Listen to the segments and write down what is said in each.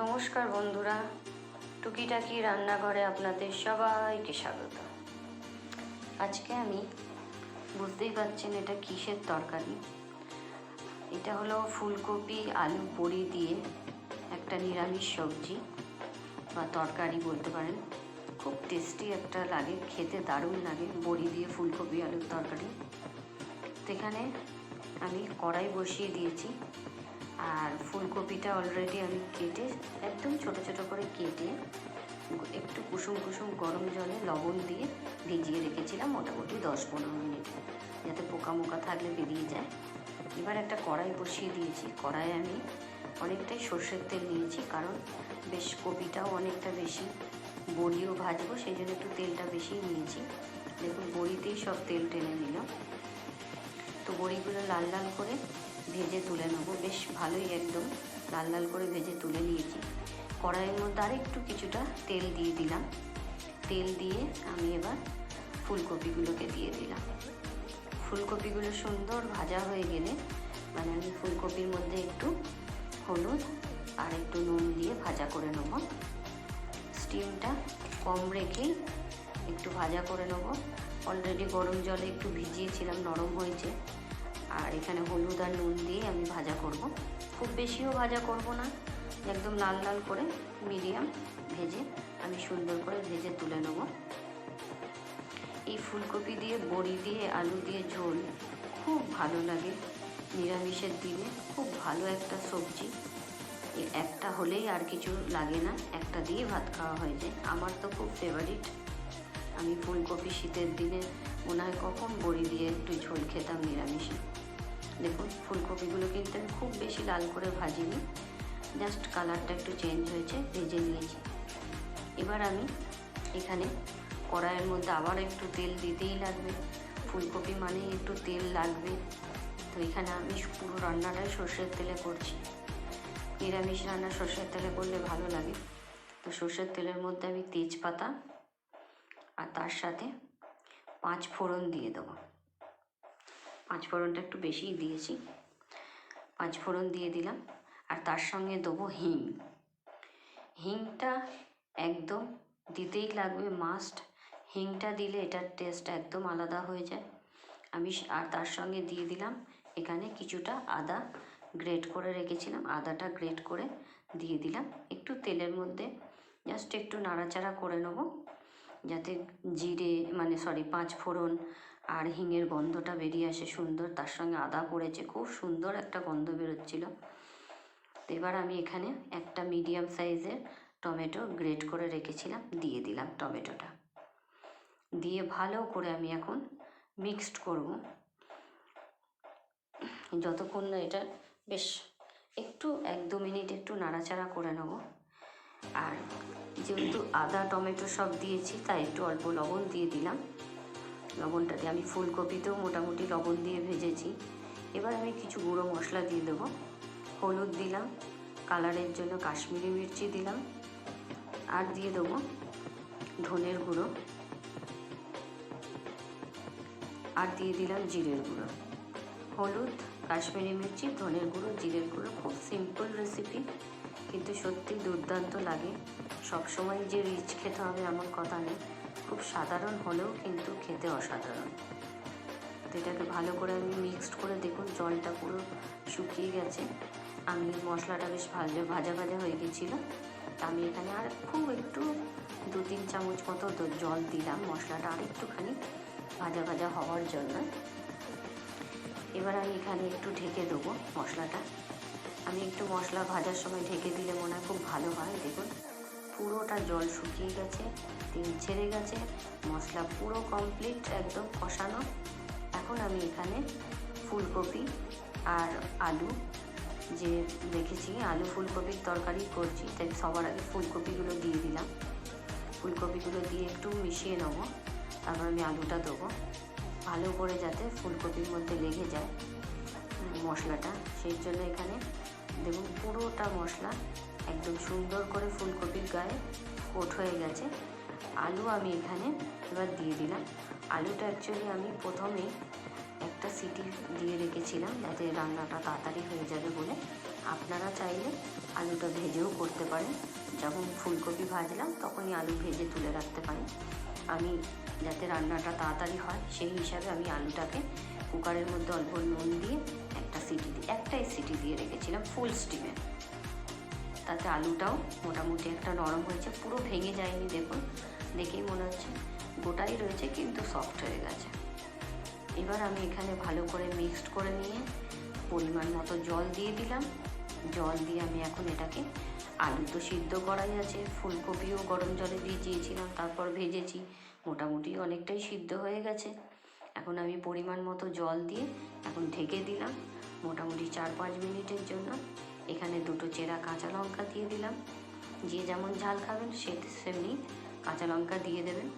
নমস্কার বন্ধুরা, টুকিটাকি রান্নাঘরে আপনাদের সবাইকে স্বাগত। আজকে আমি বুঝতেই পারছেন এটা কিসের তরকারি। এটা হলো ফুলকপি, আলু বড়ি দিয়ে একটা নিরামিষ সবজি, বা তরকারি বলতে পারেন। খুব টেস্টি একটা লাগে, খেতে দারুণ লাগে, বড়ি দিয়ে ফুলকপি, আলুর তরকারি। তো এখানে আমি কড়াই বসিয়ে দিয়েছি। আর ফুলকপিটা অলরেডি আমি কেটে একদম ছোট ছোট করে কেটে একটু কুসুম কুসুম গরম জলে লবণ দিয়ে ভিজিয়ে রেখেছিলাম মোটামুটি দশ পনেরো মিনিট যাতে পোকা মোকা থাকলে বেরিয়ে যায়। এবার একটা কড়াই বসিয়ে দিয়েছি। কড়াইয়ে আমি অনেকটাই সর্ষের তেল নিয়েছি কারণ বেশ কপিটাও অনেকটা বেশি, বড়িও ভাজবো, সেই জন্য একটু তেলটা বেশি নিয়েছি। দেখুন বড়িতেই সব তেল টেনে নিল। তো বড়িগুলো লাল লাল করে ভেজে তুলে নেব। বেশ ভালোই একদম লাল লাল করে ভেজে তুলে নিয়েছি। কড়াইয়ের মধ্যে আর একটু কিছুটা তেল দিয়ে দিলাম। তেল দিয়ে আমি এবার ফুলকপিগুলোকে দিয়ে দিলাম। ফুলকপিগুলো সুন্দর ভাজা হয়ে গেলে মানে আমি ফুলকপির মধ্যে একটু হলুদ আর একটু নুন দিয়ে ভাজা করে নেব। স্টিমটা কম রেখেই একটু ভাজা করে নেব। অলরেডি গরম জলে একটু ভিজিয়েছিলাম, নরম হয়েছে। আর এখানে হলুদ আর নুন দিয়ে আমি ভাজা করব। খুব বেশিও ভাজা করব না, একদম লাল লাল করে মিডিয়াম ভেজে আমি সুন্দর করে ভেজে তুলে নেব। এই ফুলকপি দিয়ে, বড়ি দিয়ে, আলু দিয়ে ঝোল খুব ভালো লাগে নিরামিষের দিনে, খুব ভালো একটা সবজি। একটা হলেই আর কিছু লাগে না, একটা দিয়ে ভাত খাওয়া হয়ে যায়। আমার তো খুব ফেভারিট আমি ফুলকপি শীতের দিনে মনে হয় কখন বড়ি দিয়ে একটু ঝোল খেতাম নিরামিষে। দেখুন, ফুলকপিগুলো কিন্তু আমি খুব বেশি লাল করে ভাজিনি জাস্ট কালারটা একটু চেঞ্জ হয়েছে, ভেজে নিয়েছি। এবার আমি এখানে কড়াইয়ের মধ্যে আবার একটু তেল দিতেই লাগবে। ফুলকপি মানেই একটু তেল লাগবে। তো এখানে আমি পুরো রান্নাটাই সর্ষের তেলে করছি। নিরামিষ রান্না সর্ষের তেলে করলে ভালো লাগে। তো সর্ষের তেলের মধ্যে আমি তেজপাতা আর তার সাথে পাঁচ ফোড়ন দিয়ে দেবো। পাঁচ ফোড়নটা একটু বেশিই দিয়েছি। পাঁচ ফোড়ন দিয়ে দিলাম। আর তার সঙ্গে দেবো হিং। হিংটা একদম দিতেই লাগবে মাস্ট হিংটা দিলে এটার টেস্ট একদম আলাদা হয়ে যায়। আমি আর তার সঙ্গে দিয়ে দিলাম এখানে কিছুটা আদা গ্রেট করে রেখেছিলাম। আদাটা গ্রেট করে দিয়ে দিলাম। একটু তেলের মধ্যে জাস্ট একটু নাড়াচাড়া করে নেব। যাতে জিরে মানে সরি পাঁচ ফোড়ন আর হিঙের গন্ধটা বেরিয়ে আসে সুন্দর, তার সঙ্গে আদা পড়েছে। খুব সুন্দর একটা গন্ধ বেরোচ্ছিল। তো এবার আমি এখানে একটা মিডিয়াম সাইজের টমেটো গ্রেট করে রেখেছিলাম, দিয়ে দিলাম টমেটোটা। দিয়ে ভালো করে আমি এখন মিক্সড করব। যতক্ষণ না এটা বেশ একটু, এক দু মিনিট একটু নাড়াচাড়া করে নেব। আর যেহেতু আদা, টমেটো সব দিয়েছি, তাই একটু অল্প লবণ দিয়ে দিলাম। লবণটা দিয়ে। আমি ফুলকপিতেও মোটামুটি লবণ দিয়ে ভেজেছি। এবার আমি কিছু গুঁড়ো মশলা দিয়ে দেবো। হলুদ দিলাম, কালারের জন্য কাশ্মীরি মির্চি দিলাম, আর দিয়ে দেবো ধনের গুঁড়ো। আর দিয়ে দিলাম জিরের গুঁড়ো। হলুদ, কাশ্মীরি মির্চি, ধনের গুঁড়ো, জিরের গুঁড়ো, খুব সিম্পল রেসিপি কিন্তু সত্যি দুর্দান্ত লাগে। সবসময় যে রিচ খেতে হবে এমন কথা নেই খুব সাধারণ হলেও কিন্তু খেতে অসাধারণ। তো এটাকে ভালো করে আমি মিক্সড করে দেখুন, জলটা পুরো শুকিয়ে গেছে। আমি মশলাটা বেশ ভালো ভাজা ভাজা হয়ে গেছিল। আমি এখানে আর খুব একটু দু তিন চামচ মতো জল দিলাম মশলাটা আর একটুখানি ভাজা ভাজা হওয়ার জন্য। এবার আমি এখানে একটু ঢেকে দেবো মশলাটা। আমি একটু মশলা ভাজার সময় ঢেকে দিলে মনে হয় খুব ভালো হয়, দেখুন। পুরোটা জল শুকিয়ে গেছে, তেল ছেড়ে গেছে, মশলা পুরো কমপ্লিট একদম কষানো। এখন আমি এখানে ফুলকপি আর আলু, যে রেখেছি আলু ফুলকপির তরকারি করছি, তাই সবার আগে ফুলকপিগুলো দিয়ে দিলাম। ফুলকপিগুলো দিয়ে একটু মিশিয়ে নেব, তারপর আমি আলুটা দেবো। ভালো করে যাতে ফুলকপির মধ্যে লেগে যায় মশলাটা, সেই জন্য এখানে দেখুন পুরোটা মশলা একদম সুন্দর করে ফুলকপির গায়ে কোট হয়ে গেছে। আলু আমি এখানে এবার দিয়ে দিলাম। আলুটা অ্যাকচুয়ালি আমি প্রথমেই একটা সিটি দিয়ে রেখেছিলাম যাতে রান্নাটা তাড়াতাড়ি হয়ে যাবে বলে। আপনারা চাইলে আলুটা ভেজেও করতে পারেন। যখন ফুলকপি ভাজলাম তখনই আলু ভেজে তুলে রাখতে পারেন। আমি যাতে রান্নাটা তাড়াতাড়ি হয় সেই হিসাবে আমি আলুটাকে কুকারের মধ্যে অল্প নুন দিয়ে একটা সিটি দিয়ে একটাই সিটি দিয়ে রেখেছিলাম ফুল স্টিমে তাতে আলুটাও মোটামুটি একটা নরম হয়েছে। পুরো ভেঙে যায়নি, দেখুন। দেখেই মনে হচ্ছে গোটাই রয়েছে, কিন্তু সফট হয়ে গেছে। এবার আমি এখানে ভালো করে মিক্সড করে নিয়ে পরিমাণ মতো জল দিয়ে দিলাম। জল দিয়ে আমি এখন এটাকে আলু তো সিদ্ধ করাই আছে। ফুলকপিও গরম জলে ভিজিয়েছিলাম, তারপর ভেজেছি। মোটামুটি অনেকটাই সিদ্ধ হয়ে গেছে। এখন আমি পরিমাণ মতো জল দিয়ে এখন ঢেকে দিলাম। মোটামুটি চার পাঁচ মিনিটের জন্য। এখানে দুটো চেরা কাঁচা লঙ্কা দিয়ে দিলাম। যে যেমন ঝাল খাবেন সে সেমনি কাঁচা লঙ্কা দিয়ে দেবেন।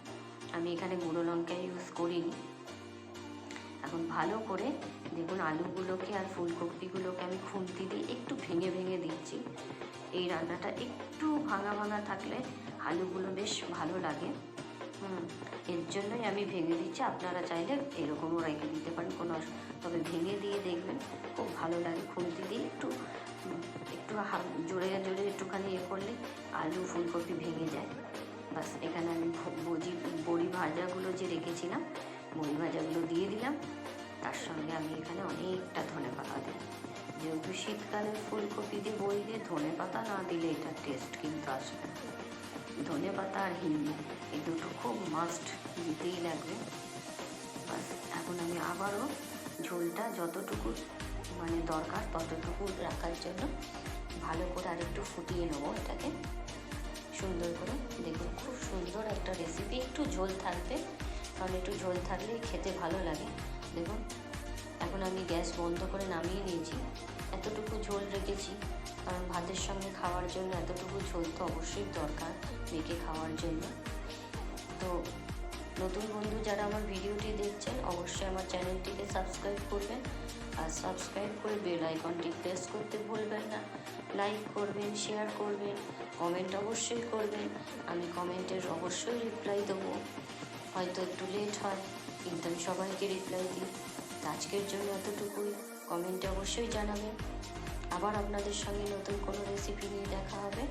আমি এখানে গুঁড়ো লঙ্কা ইউজ করিনি। এখন ভালো করে দেখুন আলুগুলোকে আর ফুলকপিগুলোকে আমি খুন্তি দিয়ে একটু ভেঙে ভেঙে দিচ্ছি। এই রান্নাটা একটু ভাঙা ভাঙা থাকলে আলুগুলো বেশ ভালো লাগে। হুম, এর জন্যই আমি ভেঙে দিচ্ছি। আপনারা চাইলে এরকমও রেখে দিতে পারেন, কোনো তবে ভেঙে দিয়ে দেখবেন, খুব ভালো লাগে খুন্তি দিয়ে একটু একটু জোরে জোরে একটুখানি ইয়ে করলে আলু ফুলকপি ভেঙে যায়। বাস, এখানে আমি বজি, বড়ি ভাজাগুলো যে রেখেছিলাম, বড়ি ভাজাগুলো দিয়ে দিলাম। তার সঙ্গে আমি এখানে অনেকটা ধনে পাতা দিই যেহেতু শীতকালে ফুলকপি দিয়ে বড়ি দিয়ে ধনে পাতা না দিলে এটা টেস্ট কিন্তু আসবে না। ধনে পাতা আর হিন্দি, এই দুটো খুব মাস্ট দিতেই লাগবে। বাস, এখন আমি আবারও ঝোলটা যতটুকু মানে দরকার ততটুকু রাখার জন্য। ভালো করে আর একটু ফুটিয়ে নেব এটাকে। সুন্দর করে। দেখুন, খুব সুন্দর একটা রেসিপি একটু ঝোল থাকবে কারণ একটু ঝোল থাকলে খেতে ভালো লাগে। দেখুন, এখন আমি গ্যাস বন্ধ করে নামিয়ে নিয়েছি। এতটুকু ঝোল রেখেছি, কারণ ভাতের সঙ্গে খাওয়ার জন্য এতটুকু ঝোল তো অবশ্যই দরকার মেখে খাওয়ার জন্য। তো নতুন বন্ধু যারা আমার ভিডিওটি দেখছেন, অবশ্যই আমার চ্যানেলটিকে সাবস্ক্রাইব করবেন। আর সাবস্ক্রাইব করে বেল আইকনটি প্রেস করতে ভুলবেন না। লাইক করবেন শেয়ার করবেন কমেন্ট অবশ্যই করবেন। আমি কমেন্টের অবশ্যই রিপ্লাই দেবো। হয়তো একটু লেট হয়, কিন্তু আমি সবাইকে রিপ্লাই দিই। আজকের জন্য এতটুকুই। কমেন্টে অবশ্যই জানাবেন। আবার আপনাদের সঙ্গে নতুন কোনো রেসিপি নিয়ে দেখা হবে।